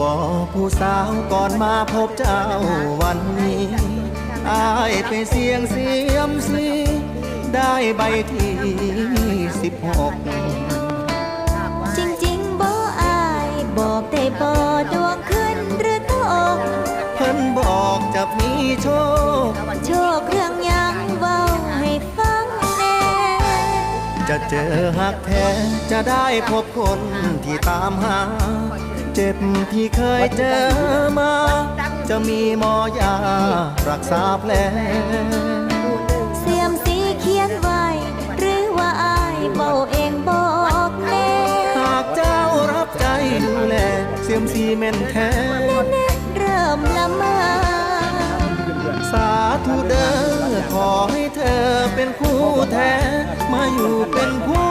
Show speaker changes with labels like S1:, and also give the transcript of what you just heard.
S1: บอกผู้สาวก่อนมาพบเจ้าวันนี้อายไปเสียงเสียมสีได้ใบที่สิบหก
S2: จริงๆบ่อายบอกได้บ่ดวงขึ้นหรือตก
S1: เพิ่นบอกจะมีโชค
S2: โชคเรื่องหยังเว้าให้ฟังแน่
S1: จะเจอหักแท้จะได้พบคนที่ตามหา เจ็บที่เคยเจอมา จะมีหมอยารักษาแผล
S2: เสียมสีเขียนไว้ หรือว่าอายเบาเองบอกแน่
S1: หากเจ้ารับใจดูแล เสียมสีเม่นแท้
S2: แน่ๆเริ่มละเมอ
S1: สาธุเด้อขอให้เธอเป็นคู่แท้ มาอยู่เป็นคู่